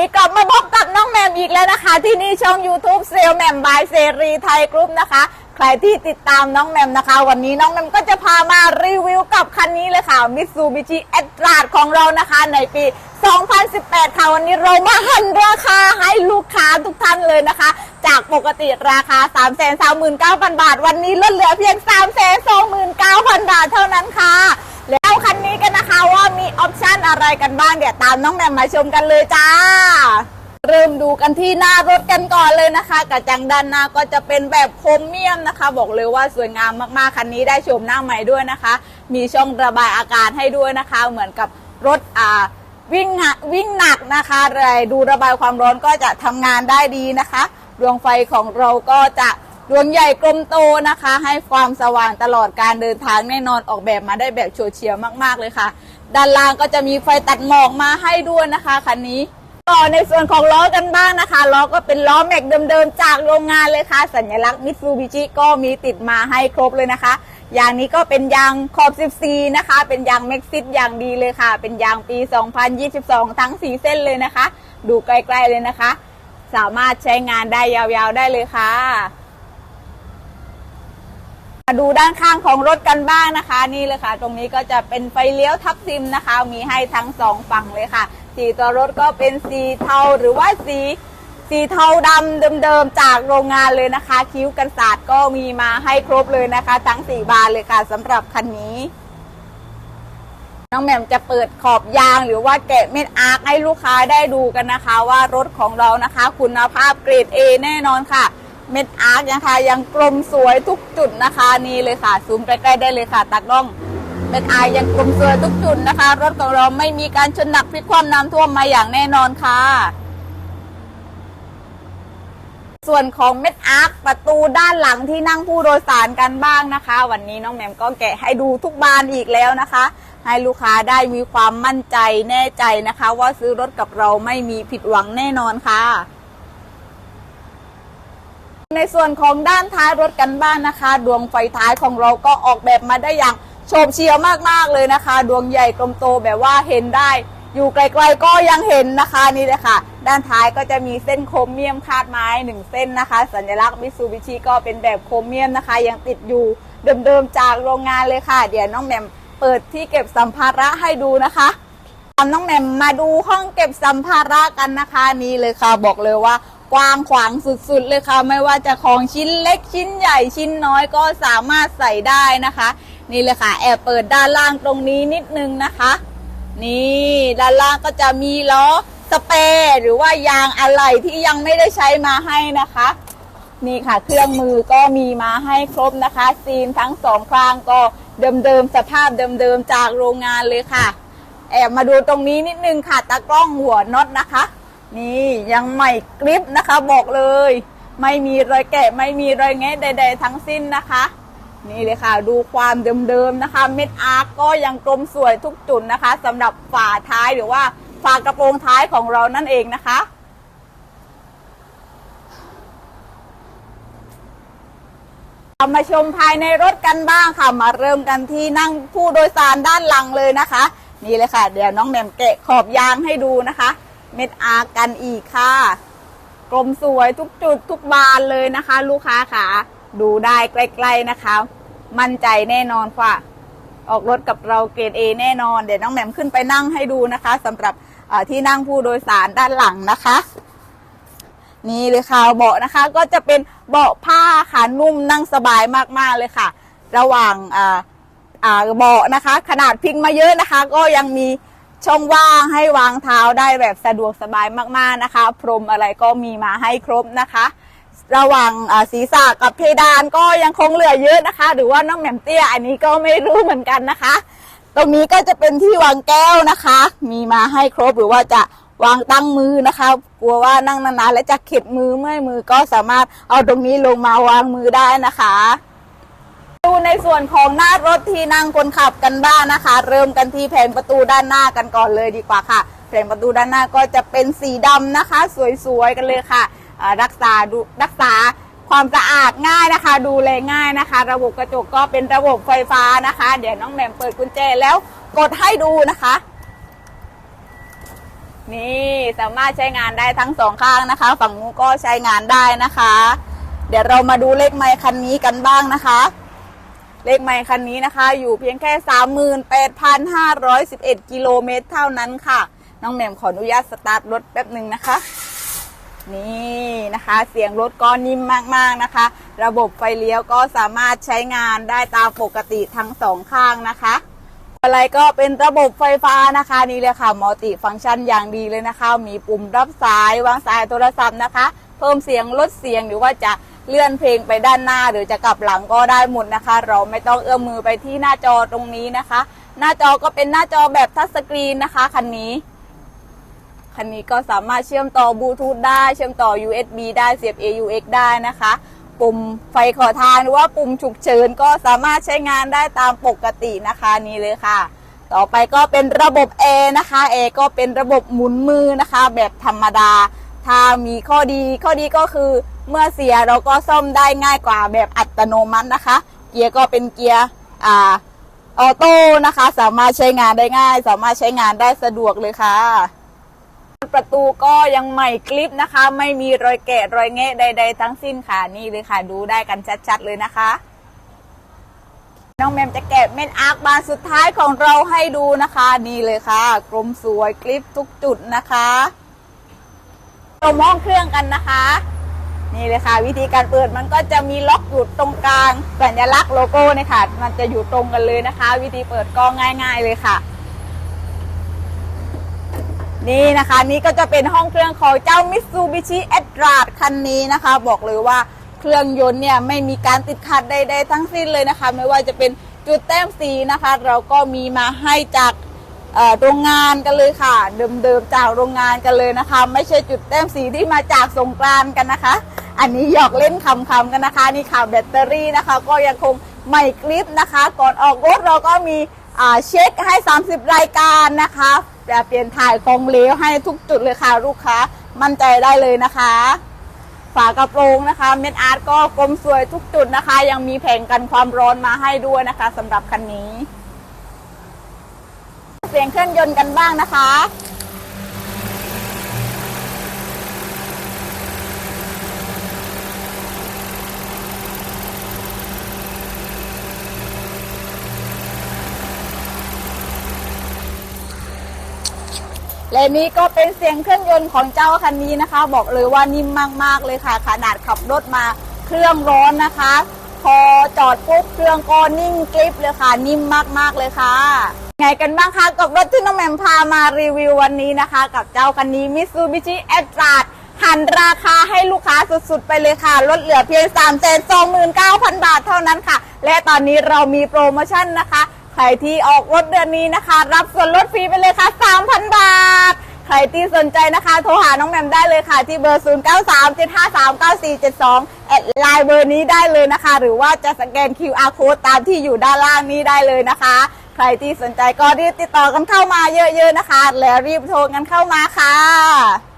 นี้กลับมาพบกับน้องแหมมอีกแล้วนะคะ ที่นี่ช่อง YouTube เซลแหมมบายเซรีไทยกรุ๊ปนะคะ ใครที่ติดตามน้องแหมมนะคะ วันนี้น้องแหมมก็จะพามารีวิวกับคันนี้เลยค่ะ Mitsubishi a t r a ของเรานะคะ ในปี 2018 ค่ะ วันนี้เรามาหันราคาให้ลูกค้าทุกท่านเลยนะคะ จากปกติราคา 339,000 บาท วันนี้ลดเหลือเพียง 329,000 บาทเท่านั้นค่ะ นี้กันนะคะว่ามีออปชันอะไรกันบ้างเดี๋ยวตามน้องแหมมมาชมกันเลยจ้า เริ่มดูกันที่หน้ารถกันก่อนเลยนะคะกระจังด้านหน้าก็จะเป็นแบบโครเมียมนะคะ บอกเลยว่าสวยงามมากๆคันนี้ได้ชมหน้าใหม่ด้วยนะคะ มีช่องระบายอากาศให้ด้วยนะคะ เหมือนกับรถอ่าวิ่งวิ่งหนักนะคะเลยดูระบายความร้อนก็จะทำงานได้ดีนะคะ ดวงไฟของเราก็จะ ดวงใหญ่กลมโตนะคะ ให้ความสว่างตลอดการเดินทางแน่นอนออกแบบมาได้แบบโฉดเฉียวมากๆเลยค่ะ ด้านล่างก็จะมีไฟตัดหมอกมาให้ด้วยนะคะคันนี้ต่อในส่วนของล้อกันบ้างนะคะล้อก็เป็นล้อแม็กเดิมๆจากโรงงานเลยค่ะ สัญลักษณ์มิตซูบิชิก็มีติดมาให้ครบเลยนะคะยางนี้ก็เป็นยางขอบ 14 นะคะ เป็นยางเม็กซิสอย่างดีเลยค่ะ เป็นยางปี 2022 ทั้ง 4 เส้นเลยนะคะ ดูใกล้ๆเลยนะคะ สามารถใช้งานได้ยาวๆได้เลยค่ะ มาดูด้านข้างของรถกันบ้างนะคะ นี่เลยค่ะ ตรงนี้ก็จะเป็นไฟเลี้ยวทับซิมนะคะ มีให้ทั้งสองฝั่งเลยค่ะ สีตัวรถก็เป็นสีเทาหรือว่าสีสีเทาดำเดิมๆจากโรงงานเลยนะคะ คิ้วกันศาสตร์ก็มีมาให้ครบเลยนะคะ ทั้งสี่บานเลยค่ะสำหรับคันนี้ น้องแหม่มจะเปิดขอบยางหรือว่าแกะเม็ดอาร์คให้ลูกค้าได้ดูกันนะคะ ว่ารถของเรานะคะ คุณภาพเกรด A แน่นอนค่ะ เม็ดอาร์คนะคะ ยังกลมสวยทุกจุดนะคะนี่เลยค่ะ ซูมใกล้ๆได้เลยค่ะตากล้องเม็ดอาร์ยังกลมสวยทุกจุดนะคะ รถของเราไม่มีการชนหนักพลิกคว่ำน้ำท่วมมาอย่างแน่นอนค่ะ ส่วนของเม็ดอาร์คประตูด้านหลังที่นั่งผู้โดยสารกันบ้างนะคะ วันนี้น้องแหม่มก็แกะให้ดูทุกบานอีกแล้วนะคะ ให้ลูกค้าได้มีความมั่นใจแน่ใจนะคะ ว่าซื้อรถกับเราไม่มีผิดหวังแน่นอนค่ะ ในส่วนของด้านท้ายรถกันบ้างนะคะ ดวงไฟท้ายของเราก็ออกแบบมาได้อย่างโฉบเฉี่ยวมากๆเลยนะคะ ดวงใหญ่กลมโตแบบว่าเห็นได้ อยู่ไกลๆก็ยังเห็นนะคะนี่เลยค่ะ ด้านท้ายก็จะมีเส้นโครเมียมคาดไม้หนึ่งเส้นนะคะ สัญลักษณ์มิซูบิชิก็เป็นแบบโครเมียมนะคะ ยังติดอยู่เดิมๆจากโรงงานเลยค่ะ เดี๋ยวน้องแหม่มเปิดที่เก็บสัมภาระให้ดูนะคะตามน้องแหม่มมาดูห้องเก็บสัมภาระกันนะคะนี่เลยค่ะ บอกเลยว่า กว้างขวางสุดๆเลยค่ะ ไม่ว่าจะของชิ้นเล็กชิ้นใหญ่ชิ้นน้อยก็สามารถใส่ได้นะคะ นี่เลยค่ะ แอบเปิดด้านล่างตรงนี้นิดนึงนะคะ นี่ด้านล่างก็จะมีล้อสเปรย์หรือว่ายางอะไหล่ที่ยังไม่ได้ใช้มาให้นะคะ นี่ค่ะ เครื่องมือก็มีมาให้ครบนะคะ ซีนทั้งสองข้างก็เดิมๆสภาพเดิมๆจากโรงงานเลยค่ะ แอบมาดูตรงนี้นิดนึงค่ะตากล้องหัวน็อตนะคะ นี่ยังใหม่กริปนะคะบอกเลย ไม่มีรอยแกะไม่มีรอยแงะใด ๆ ทั้งสิ้นนะคะ นี่เลยค่ะ ดูความเดิมๆนะคะ เม็ดอาร์ก็ยังกลมสวยทุกจุดนะคะสำหรับฝาท้ายหรือว่าฝากระโปรงท้ายของเรานั่นเองนะคะมาชมภายในรถกันบ้างค่ะ มาเริ่มกันที่นั่งผู้โดยสารด้านหลังเลยนะคะ นี่เลยค่ะ เดี๋ยวน้องแหม่มแกะขอบยางให้ดูนะคะ เม็ดอากันอีกค่ะ กลมสวยทุกจุดทุกบานเลยนะคะ ลูกค้าค่ะ ดูได้ใกล้ๆนะคะ มั่นใจแน่นอนค่ะ ออกรถกับเราเกรดเอแน่นอน เดี๋ยวน้องแหม่มขึ้นไปนั่งให้ดูนะคะสำหรับที่นั่งผู้โดยสารด้านหลังนะคะ นี่เลยค่ะเบาะนะคะ ก็จะเป็นเบาะผ้าค่ะนุ่มนั่งสบายมากๆเลยค่ะ ระหว่างเบาะนะคะ ขนาดพิงมาเยอะนะคะ ก็ยังมี ช่องว่างให้วางเท้าได้แบบสะดวกสบายมากๆนะคะ พรมอะไรก็มีมาให้ครบนะคะ ระหว่างศีรษะกับเพดานก็ยังคงเหลือเยอะนะคะ หรือว่าน้องแหม่มเตี้ยอันนี้ก็ไม่รู้เหมือนกันนะคะ ตรงนี้ก็จะเป็นที่วางแก้วนะคะ มีมาให้ครบหรือว่าจะวางตั้งมือนะคะ กลัวว่านั่งนานๆแล้วจะเข็ดมือเมื่อยมือก็สามารถเอาตรงนี้ลงมาวางมือได้นะคะ ดูในส่วนของหน้ารถที่นั่งคนขับกันบ้างนะคะ เริ่มกันที่แผงประตูด้านหน้ากันก่อนเลยดีกว่าค่ะแผงประตูด้านหน้าก็จะเป็นสีดำนะคะ สวยๆกันเลยค่ะรักษาดูรักษาความสะอาดง่ายนะคะ ดูแลง่ายนะคะ ระบบกระจกก็เป็นระบบไฟฟ้านะคะ เดี๋ยวน้องแหม่มเปิดกุญแจแล้วกดให้ดูนะคะ นี่สามารถใช้งานได้ทั้งสองข้างนะคะ ฝั่งนู้นก็ใช้งานได้นะคะ เดี๋ยวเรามาดูเลขไมค์คันนี้กันบ้างนะคะ เลขไมค์คันนี้นะคะ อยู่เพียงแค่ 38,511 กิโลเมตรเท่านั้นค่ะ น้องแหม่มขออนุญาตสตาร์ทรถแป๊บหนึ่งนะคะ นี่นะคะ เสียงรถก็นิ่มมากๆนะคะ ระบบไฟเลี้ยวก็สามารถใช้งานได้ตามปกติทั้งสองข้างนะคะอะไรก็เป็นระบบไฟฟ้านะคะนี่เลยค่ะมัลติฟังก์ชันอย่างดีเลยนะคะ มีปุ่มรับสายวางสายโทรศัพท์นะคะ เพิ่มเสียงลดเสียงหรือว่าจะ เลื่อนเพลงไปด้านหน้าหรือจะกลับหลังก็ได้หมดนะคะ เราไม่ต้องเอื้อมมือไปที่หน้าจอตรงนี้นะคะ หน้าจอก็เป็นหน้าจอแบบทัชสกรีนนะคะคันนี้คันนี้ก็สามารถเชื่อมต่อบลูทูธได้เชื่อมต่อ USB ได้เสียบ AUX ได้นะคะ ปุ่มไฟขอทางหรือว่าปุ่มฉุกเฉินก็สามารถใช้งานได้ตามปกตินะคะนี่เลยค่ะ ต่อไปก็เป็นระบบแอร์นะคะแอร์ก็เป็นระบบหมุนมือนะคะ แบบธรรมดา ถ้ามีข้อดีข้อดีก็คือ เมื่อเสียเราก็ซ่อมได้ง่ายกว่าแบบอัตโนมัตินะคะ เกียร์ก็เป็นเกียร์อ่าออโต้นะคะ สามารถใช้งานได้ง่าย สามารถใช้งานได้สะดวกเลยค่ะ ประตูก็ยังใหม่กลิปนะคะ ไม่มีรอยแกะรอยแงะใด ๆ ทั้งสิ้นค่ะนี่เลยค่ะ ดูได้กันชัดๆเลยนะคะน้องแมมจะแกะเม็ดอาร์คบานสุดท้ายของเราให้ดูนะคะ นี่เลยค่ะ กลมสวยกลิปทุกจุดนะคะเรามองเครื่องกันนะคะ นี่เลยค่ะ วิธีการเปิดมันก็จะมีล็อกอยู่ตรงกลาง สัญลักษณ์โลโก้เนี่ยค่ะ มันจะอยู่ตรงกันเลยนะคะ วิธีเปิดก็ง่าย ๆเลยค่ะ นี่นะคะ นี่ก็จะเป็นห้องเครื่องของเจ้า Mitsubishi a t r a คันนี้นะคะ บอกเลยว่าเครื่องยนต์เนี่ยไม่มีการติดขัดใดๆทั้งสิ้นเลยนะคะ ไม่ว่าจะเป็นจุดแต้มสีนะคะ เราก็มีมาให้จากโรงงานกันเลยค่ะ เดิมๆจากโรงงานกันเลยนะคะ ไม่ใช่จุดแต้มสีที่มาจากสงกรานกันนะคะ อันนี้หยอกเล่นคำๆกันนะคะ นี่ค่ะแบตเตอรี่นะคะ ก็ยังคงใหม่กริปนะคะ ก่อนออกรถเราก็มีเช็คให้ 30 รายการนะคะจะเปลี่ยนถ่ายของเหลวให้ทุกจุดเลยค่ะลูกค้ามั่นใจได้เลยนะคะ ฝากระโปรงนะคะ เม็ดอาร์ตก็กลมสวยทุกจุดนะคะ ยังมีแผงกันความร้อนมาให้ด้วยนะคะสำหรับคันนี้ เสียงเครื่องยนต์กันบ้างนะคะ และนี้ก็เป็นเสียงเครื่องยนต์ของเจ้าคันนี้นะคะ บอกเลยว่านิ่มมากๆเลยค่ะ ขนาดขับรถมาเครื่องร้อนนะคะ พอจอดปุ๊บเครื่องก็นิ่งกริบเลยค่ะ นิ่มมากๆเลยค่ะไงกันบ้างคะกับรถที่น้องแหม่มพามารีวิววันนี้นะคะ กับเจ้าคันนี้ Mitsubishi a t r a หันราคาให้ลูกค้าสุดๆ ไปเลยค่ะ ลดเหลือเพียง 3 2 9 0 0 0 บาทเท่านั้นค่ะ และตอนนี้เรามีโปรโมชั่นนะคะ ใครที่ออกรถเดือนนี้นะคะ รับส่วนลดฟรีไปเลยค่ะ 3,000 บาท ใครที่สนใจนะคะ โทรหาน้องแหมมได้เลยค่ะ ที่เบอร์ 0 9 3 7 5 3 9 4 7 2 แอดไลน์เบอร์นี้ได้เลยนะคะ หรือว่าจะสแกน QR code ตามที่อยู่ด้านล่างนี้ได้เลยนะคะ ใครที่สนใจก็รีบติดต่อกันเข้ามาเยอะๆนะคะ แล้วรีบโทรกันเข้ามาค่ะ